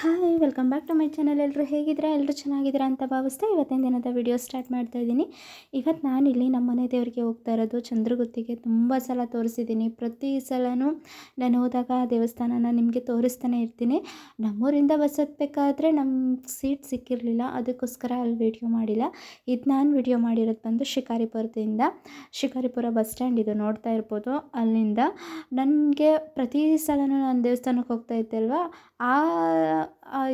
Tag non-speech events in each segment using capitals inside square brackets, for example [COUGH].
Hi welcome back to my channel ಎಲ್ಲರೂ ಹೇಗಿದ್ದೀರಾ? ಎಲ್ಲರೂ ಚೆನ್ನಾಗಿದ್ದೀರಾ ಅಂತ ಭಾವಿಸ್ತಾ ಇವತ್ತಿನ ದಿನದ ವಿಡಿಯೋ ಸ್ಟಾರ್ಟ್ ಮಾಡ್ತಾ ಇದ್ದೀನಿ. ಇವತ್ತು ನಾನಿಲ್ಲಿ ನಮ್ಮ ಮನೆ ದೇವರಿಗೆ ಹೋಗ್ತಾ ಇರೋದು. ಚಂದ್ರಗುತ್ತಿಗೆ ತುಂಬ ಸಲ ತೋರಿಸಿದ್ದೀನಿ. ಪ್ರತಿ ಸಲನೂ ನಾನು ಹೋದಾಗ ಆ ದೇವಸ್ಥಾನನ ನಿಮಗೆ ತೋರಿಸ್ತಾನೆ ಇರ್ತೀನಿ. ನಮ್ಮೂರಿಂದ ಬಸ್ ಹತ್ಬೇಕಾದ್ರೆ ನಮ್ಗೆ ಸೀಟ್ ಸಿಕ್ಕಿರಲಿಲ್ಲ. ಅದಕ್ಕೋಸ್ಕರ ಅಲ್ಲಿ ವಿಡಿಯೋ ಮಾಡಿಲ್ಲ. ಇದು ನಾನು ವಿಡಿಯೋ ಮಾಡಿರೋದು ಬಂದು ಶಿಕಾರಿಪುರದಿಂದ. ಶಿಕಾರಿಪುರ ಬಸ್ ಸ್ಟ್ಯಾಂಡ್ ಇದು ನೋಡ್ತಾ ಇರ್ಬೋದು. ಅಲ್ಲಿಂದ ನನಗೆ ಪ್ರತಿ ಸಲನೂ ನಾನು ದೇವಸ್ಥಾನಕ್ಕೆ ಹೋಗ್ತಾ ಇದ್ದೆ ಅಲ್ವಾ? ಆ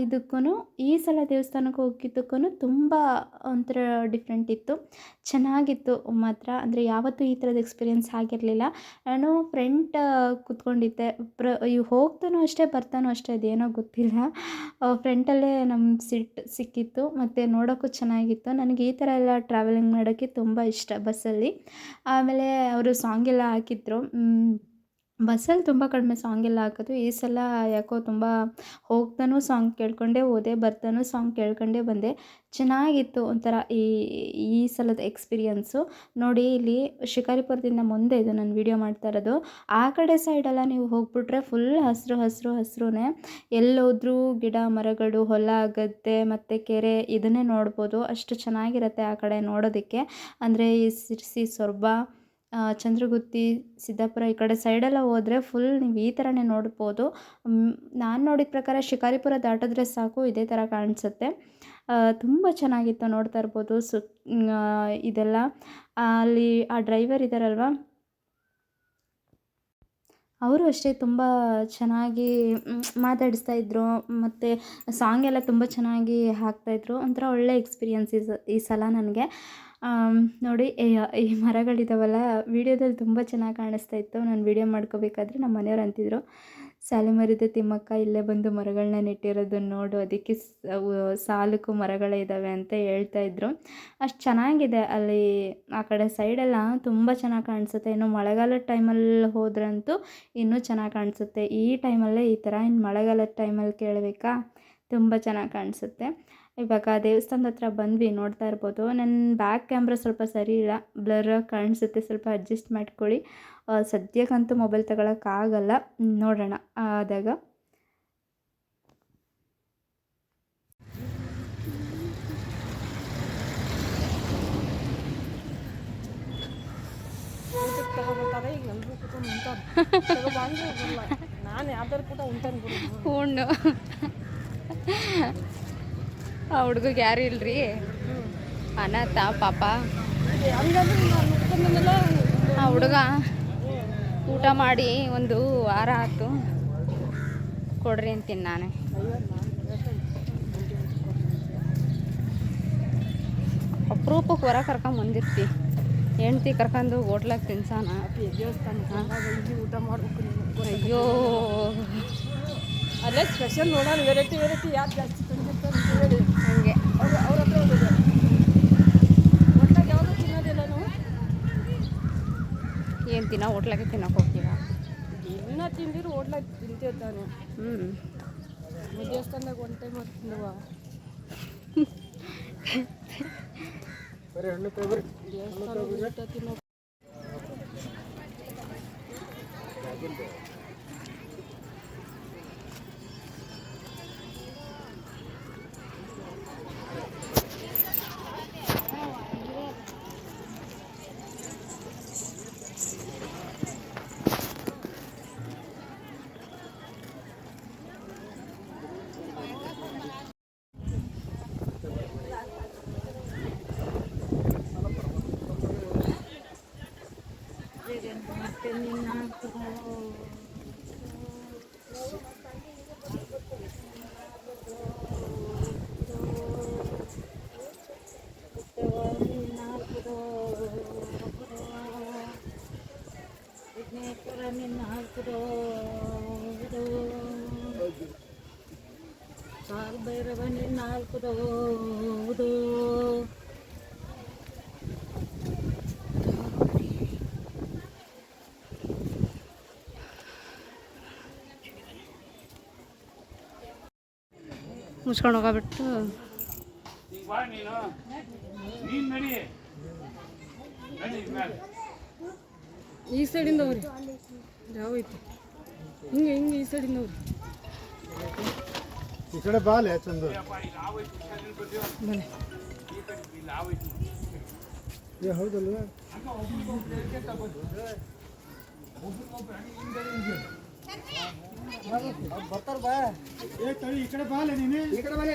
ಇದಕ್ಕೂ ಈ ಸಲ ದೇವಸ್ಥಾನಕ್ಕೆ ಹೋಗಿದ್ದಕ್ಕೂ ತುಂಬ ಒಂಥರ ಡಿಫ್ರೆಂಟ್ ಇತ್ತು. ಚೆನ್ನಾಗಿತ್ತು ಮಾತ್ರ. ಅಂದರೆ ಯಾವತ್ತೂ ಈ ಥರದ ಎಕ್ಸ್ಪೀರಿಯೆನ್ಸ್ ಆಗಿರಲಿಲ್ಲ. ನಾನು ಫ್ರೆಂಟ್ ಕೂತ್ಕೊಂಡಿದ್ದೆ. ಪ್ರ, ಇವು ಹೋಗ್ತಾನೂ ಅಷ್ಟೇ, ಬರ್ತಾನೂ ಅಷ್ಟೇ, ಅದೇನೋ ಗೊತ್ತಿಲ್ಲ. ಫ್ರೆಂಟಲ್ಲೇ ನಮ್ಮ ಸಿಟ್ ಸಿಕ್ಕಿತ್ತು. ಮತ್ತು ನೋಡೋಕ್ಕೂ ಚೆನ್ನಾಗಿತ್ತು. ನನಗೆ ಈ ಥರ ಎಲ್ಲ ಟ್ರಾವೆಲಿಂಗ್ ಮಾಡೋಕ್ಕೆ ತುಂಬ ಇಷ್ಟ ಬಸ್ಸಲ್ಲಿ. ಆಮೇಲೆ ಅವರು ಸಾಂಗ್ ಎಲ್ಲ ಹಾಕಿದ್ರು. ಬಸ್ಸಲ್ಲಿ ತುಂಬ ಕಡಿಮೆ ಸಾಂಗ್ ಎಲ್ಲ ಹಾಕೋದು. ಈ ಸಲ ಯಾಕೋ ತುಂಬ ಹೋಗ್ತಾನೂ ಸಾಂಗ್ ಕೇಳ್ಕೊಂಡೆ ಹೋದೆ ಬರ್ತಾನೂ ಸಾಂಗ್ ಕೇಳ್ಕೊಂಡೆ ಬಂದೆ. ಚೆನ್ನಾಗಿತ್ತು ಒಂಥರ ಈ ಈ ಸಲದ ಎಕ್ಸ್ಪೀರಿಯನ್ಸು. ನೋಡಿ ಇಲ್ಲಿ ಶಿಕಾರಿಪುರದಿಂದ ಮುಂದೆ ಇದು ನಾನು ವೀಡಿಯೋ ಮಾಡ್ತಾ ಇರೋದು. ಆ ಕಡೆ ಸೈಡೆಲ್ಲ ನೀವು ಹೋಗ್ಬಿಟ್ರೆ ಫುಲ್ ಹಸಿರು ಹಸಿರು, ಹಸಿರುನೇ. ಎಲ್ಲೋದ್ರೂ ಗಿಡ, ಮರಗಳು, ಹೊಲ, ಗದ್ದೆ ಮತ್ತು ಕೆರೆ ಇದನ್ನೇ ನೋಡ್ಬೋದು. ಅಷ್ಟು ಚೆನ್ನಾಗಿರುತ್ತೆ ಆ ಕಡೆ ನೋಡೋದಕ್ಕೆ. ಅಂದರೆ ಈ ಸಿರ್ಸಿ ಸೊರಬ ಚಂದ್ರಗುತ್ತಿ, ಸಿದ್ದಾಪುರ ಈ ಕಡೆ ಸೈಡೆಲ್ಲ ಹೋದರೆ ಫುಲ್ ನೀವು ಈ ಥರನೇ ನೋಡ್ಬೋದು. ನಾನು ನೋಡಿದ ಪ್ರಕಾರ ಶಿಕಾರಿಪುರ ದಾಟಿದ್ರೆ ಸಾಕು, ಇದೇ ಥರ ಕಾಣಿಸುತ್ತೆ. ತುಂಬ ಚೆನ್ನಾಗಿತ್ತು ನೋಡ್ತಾ ಇರ್ಬೋದು ಸು ಇದೆಲ್ಲ. ಅಲ್ಲಿ ಆ ಡ್ರೈವರ್ ಇದ್ದಾರಲ್ವ ಅವರು ಅಷ್ಟೇ ತುಂಬ ಚೆನ್ನಾಗಿ ಮಾತಾಡಿಸ್ತಾ ಇದ್ರು, ಮತ್ತು ಸಾಂಗ್ ಎಲ್ಲ ತುಂಬ ಚೆನ್ನಾಗಿ ಹಾಕ್ತಾಯಿದ್ರು ಒಂಥರ ಒಳ್ಳೆ ಎಕ್ಸ್ಪೀರಿಯನ್ಸ್ ಈ ಸಲ ನನಗೆ. ನೋಡಿ, ಈ ಮರಗಳಿದಾವಲ್ಲ, ವೀಡಿಯೋದಲ್ಲಿ ತುಂಬ ಚೆನ್ನಾಗಿ ಕಾಣಿಸ್ತಾ ಇತ್ತು. ನಾನು ವೀಡಿಯೋ ಮಾಡ್ಕೋಬೇಕಾದ್ರೆ ನಮ್ಮ ಮನೆಯವ್ರು ಅಂತಿದ್ರು, ಸಾಲು ಮರದ ತಿಮ್ಮಕ್ಕ, ಇಲ್ಲೇ ಬಂದು ಮರಗಳನ್ನ ನೆಟ್ಟಿರೋದನ್ನು ನೋಡು, ಅದಕ್ಕೆ ಸಾಲಕ್ಕೂ ಮರಗಳೇ ಇದ್ದಾವೆ ಅಂತ ಹೇಳ್ತಾ ಇದ್ರು. ಅಷ್ಟು ಚೆನ್ನಾಗಿದೆ ಅಲ್ಲಿ, ಆ ಕಡೆ ಸೈಡೆಲ್ಲ ತುಂಬ ಚೆನ್ನಾಗಿ ಕಾಣಿಸುತ್ತೆ. ಇನ್ನು ಮಳೆಗಾಲದ ಟೈಮಲ್ಲಿ ಹೋದ್ರಂತೂ ಇನ್ನೂ ಚೆನ್ನಾಗಿ ಕಾಣಿಸುತ್ತೆ. ಈ ಟೈಮಲ್ಲೇ ಈ ಥರ ಇನ್ನು ಮಳೆಗಾಲದ ಟೈಮಲ್ಲಿ ಕೇಳಬೇಕಾ, ತುಂಬ ಚೆನ್ನಾಗಿ ಕಾಣಿಸುತ್ತೆ. ಇವಾಗ ದೇವಸ್ಥಾನದ ಹತ್ರ ಬಂದ್ವಿ ನೋಡ್ತಾ ಇರ್ಬೋದು. ನನ್ನ ಬ್ಯಾಕ್ ಕ್ಯಾಮ್ರಾ ಸ್ವಲ್ಪ ಸರಿ ಇಲ್ಲ. ಬ್ಲರ್ ಕಾಣಿಸುತ್ತೆ ಸ್ವಲ್ಪ ಅಡ್ಜಸ್ಟ್ ಮಾಡ್ಕೊಳ್ಳಿ. ಸದ್ಯಕ್ಕಂತೂ ಮೊಬೈಲ್ ತಗೊಳಕ್ಕಾಗಲ್ಲ ನೋಡೋಣ ಆದಾಗ. ನಾನು [LAUGHS] ಆ ಹುಡುಗಗೆ ಯಾರು ಇಲ್ರಿ? ಅನಾಥ ಪಾಪ. ಆ ಹುಡುಗ ಊಟ ಮಾಡಿ ಒಂದು ವಾರ ಆಯ್ತು ಕೊಡ್ರಿ ಅಂತೀನಿ ನಾನು. ಅಪರೂಪಕ್ಕೆ ಹೊರ ಕರ್ಕೊಂಡ್ ಬಂದಿರ್ತಿ. ಹೆಂಡ್ತಿ ಕರ್ಕೊಂಡು ಹೋಟ್ಲಾಗ ತಿನ್ಸಾನ? ಅಯ್ಯೋ. ಅಲ್ಲೇ ಸ್ಪೆಷಲ್ ನೋಡೋಣ ವೆರೈಟಿ ವೆರೈಟಿ ಯಾರು ಜಾಸ್ತಿ ತಂದಿರ್ತಾರೆ ಹೇಳಿ. ಹಂಗೆ. ಅವ್ರು ಅವ್ರ ಹತ್ರ ಹೋಗೋದು. ಒಟ್ಟಾಗಿ ಯಾವುದು ತಿನ್ನೋದಿಲ್ಲ ನಾವು. ಏನು ತಿನ್ನೋ ಹೋಟ್ಲಾಗೆ ತಿನ್ನೋಕೆ ಹೋಗ್ತೀವ ದಿನ ತಿಂದಿರು ಹೋಟ್ಲಾಗ ತಿಂತೀವಿ ತಾನೆ. ಹ್ಞೂ ದೇವಸ್ಥಾನದಾಗ ಒನ್ ಟೈಮ್ ಅದು ತಿಂದವ ದೇವಸ್ಥಾನ ತಿನ್ನೋ ಕಾಲ್ ಭೈರವ ನಿನ್ನಾಲ್ಕುದೋದು ಮುಚ್ಕೊಂಡು ಹೋಗಬಿಟ್ಟು. ಈ ಸೈಡಿಂದ ಹೋಗ್ರಿ. ಯಾವ ಐತಿ ಹಿಂಗೆ ಹಿಂಗೆ ಈ ಸೈಡಿಂದ ಹೋಗ್ರಿ ಈ ಕಡೆ ಬಾಲೆ ಚಂದ. ಏ ಹೌದಲ್ವ ಬರ್ತಾರ ಬಾ. ಏ ತಡಿ ಈ ಕಡೆ ಬಾಲೆ ನೀನು. ಈ ಕಡೆ ಬಾಲೆ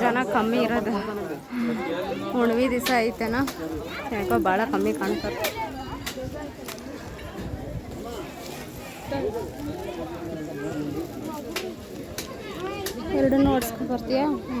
ಜನ ಕಮ್ಮಿ ಇರೋದು. ಹುಣ್ವಿ ದಿವಸ ಐತೆನ? ಯಾಕೋ ಭಾಳ ಕಮ್ಮಿ ಕಾಣ್ತಾರೆ ಎರಡನ್ನೂ ಓಡಿಸ್ಕೊಂಡು ಬರ್ತೀಯಾ? ಹ್ಞೂ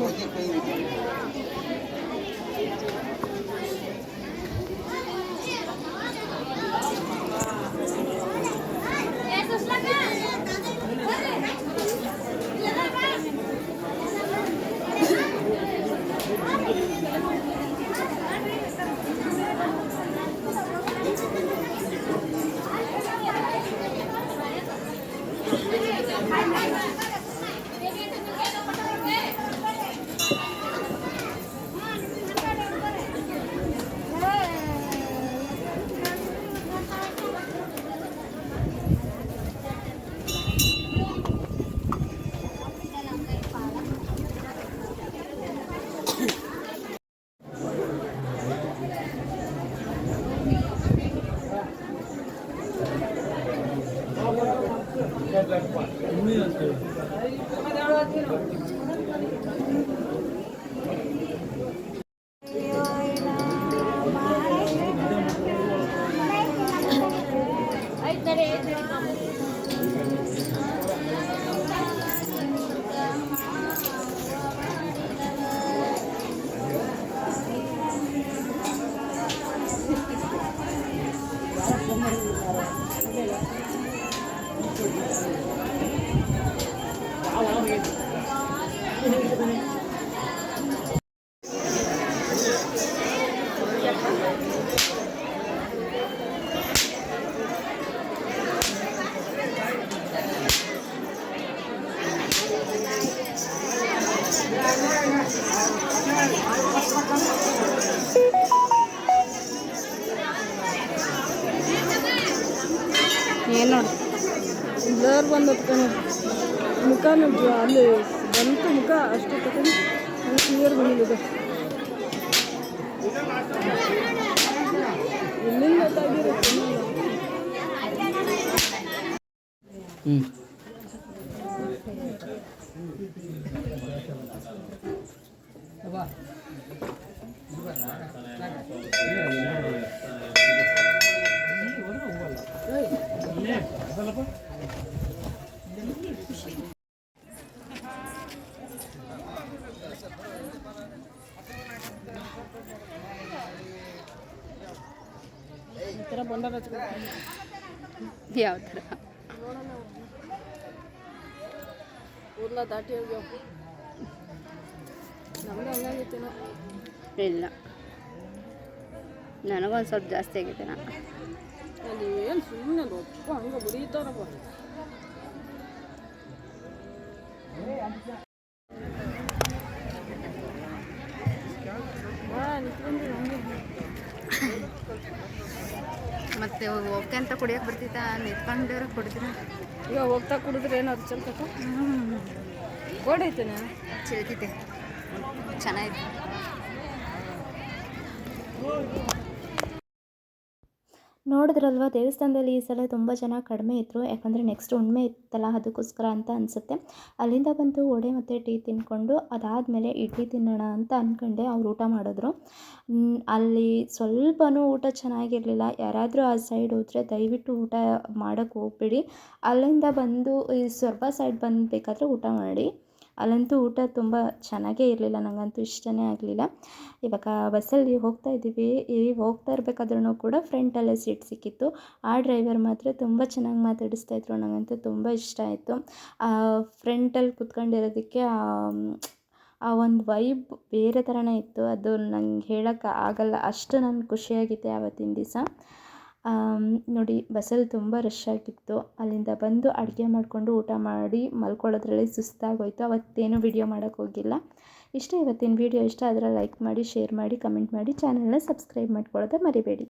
ಏ ಮಂಜು ಏನು ನೋಡಿ. ಬ್ಲರ್ ಬಂದು ಮುಖ ಅಲ್ಲಿ ಬಂತು ಮುಖ ಅಷ್ಟು ತಗೊಂಡು ಕ್ಲಿಯರ್ ಬಂದಿದೆ. ಎಲ್ಲಿಂದ ಗೊತ್ತಾಗಿರುತ್ತೆ. ಈ ಥರ ಬಂಡಾರ ಹಚ್ಬೇಕು ಯಾವ ಥರ ಕೂದಲ ದಾಟಿ ಹೋಗ್ಯಾವ ನಮ್ದು ಹಂಗಾಗಿ ಐತೇನೋ ಇಲ್ಲ. ನನಗೊಂದು ಸ್ವಲ್ಪ ಜಾಸ್ತಿ ಆಗೈತೆ ನಾ ಅಲ್ಲಿ ಏನು ಸುಮ್ಮನೆ ಒಪ್ಪ ಹಂಗೆ ಬರೀತಾರಪ್ಪ ಬಾ ನಿಂತ್ಕೊಂಡ್ರಿ ಹಂಗೆ ಮತ್ತೆ ಓಕೆ ಅಂತ ಕುಡಿಯೋಕೆ ಬರ್ತಿತ್ತ ನಿಂತ್ಕೊಂಡಿರೋ ಕುಡಿದ್ರ? ಈಗ ಹೋಗ್ತಾ ಕುಡಿದ್ರೆ ಏನಾದ್ರು ಕೊಡೈತೆ ನಾನು? ಚಿಲ್ತಿದೆ ಚೆನ್ನಾಗಿದೆ. ನೋಡಿದ್ರಲ್ವ, ದೇವಸ್ಥಾನದಲ್ಲಿ ಈ ಸಲ ತುಂಬ ಜನ ಕಡಿಮೆ ಇದ್ದರು ಯಾಕಂದರೆ ನೆಕ್ಸ್ಟ್ ಹುಣ್ಮೆ ಇತ್ತಲ್ಲ, ಅದಕ್ಕೋಸ್ಕರ ಅಂತ ಅನಿಸುತ್ತೆ. ಅಲ್ಲಿಂದ ಬಂದು ವಡೆ ಮತ್ತು ಟೀ ತಿನ್ಕೊಂಡು, ಅದಾದಮೇಲೆ ಇಡ್ಲಿ ತಿನ್ನೋಣ ಅಂತ ಅಂದ್ಕೊಂಡೆ ಅವ್ರು ಊಟ ಮಾಡಿದ್ರು. ಅಲ್ಲಿ ಸ್ವಲ್ಪನೂ ಊಟ ಚೆನ್ನಾಗಿರಲಿಲ್ಲ. ಯಾರಾದರೂ ಆ ಸೈಡ್ ಹೋದರೆ ದಯವಿಟ್ಟು ಊಟ ಮಾಡೋಕ್ಕೆ ಹೋಗ್ಬೇಡಿ. ಅಲ್ಲಿಂದ ಬಂದು ಈ ಸೊರಬ ಸೈಡ್ ಬಂದು ಬೇಕಾದರೆ ಊಟ ಮಾಡಿ. ಅಲ್ಲಂತೂ ಊಟ ತುಂಬ ಚೆನ್ನಾಗೇ ಇರಲಿಲ್ಲ ನನಗಂತೂ ಇಷ್ಟನೇ ಆಗಲಿಲ್ಲ. ಇವಾಗ ಬಸ್ಸಲ್ಲಿ ಹೋಗ್ತಾ ಇದ್ದೀವಿ. ಈ ಹೋಗ್ತಾ ಇರಬೇಕಾದ್ರೂ ಕೂಡ ಫ್ರಂಟಲ್ಲೇ ಸೀಟ್ ಸಿಕ್ಕಿತ್ತು. ಆ ಡ್ರೈವರ್ ಮಾತ್ರ ತುಂಬ ಚೆನ್ನಾಗಿ ಮಾತಾಡಿಸ್ತಾ ಇದ್ರು ನನಗಂತೂ ತುಂಬ ಇಷ್ಟ ಆಯಿತು. ಫ್ರಂಟಲ್ಲಿ ಕುತ್ಕೊಂಡಿರೋದಕ್ಕೆ ಆ ಒಂದು ವೈಬ್ ಬೇರೆ ಥರನೇ ಇತ್ತು. ಅದು ನಂಗೆ ಹೇಳೋಕ್ಕೆ ಆಗಲ್ಲ ಅಷ್ಟು ನಾನು ಖುಷಿಯಾಗಿದ್ದೆ ಆವತ್ತಿನ ದಿವಸ. ನೋಡಿ, ಬಸ್ಸಲ್ಲಿ ತುಂಬ ರಶ್ ಆಗಿತ್ತು. ಅಲ್ಲಿಂದ ಬಂದು ಅಡುಗೆ ಮಾಡಿಕೊಂಡು ಊಟ ಮಾಡಿ ಮಲ್ಕೊಳ್ಳೋದ್ರಲ್ಲಿ ಸುಸ್ತಾಗೋಯಿತು. ಅವತ್ತೇನು ವಿಡಿಯೋ ಮಾಡೋಕ್ಕೆ ಹೋಗಿಲ್ಲ. ಇಷ್ಟ ಇವತ್ತಿನ ವಿಡಿಯೋ ಇಷ್ಟ ಆದರೆ ಲೈಕ್ ಮಾಡಿ ಶೇರ್ ಮಾಡಿ ಕಮೆಂಟ್ ಮಾಡಿ. ಚಾನಲ್ನ ಸಬ್ಸ್ಕ್ರೈಬ್ ಮಾಡ್ಕೊಳ್ಳೋದೇ ಮರಿಬೇಡಿ.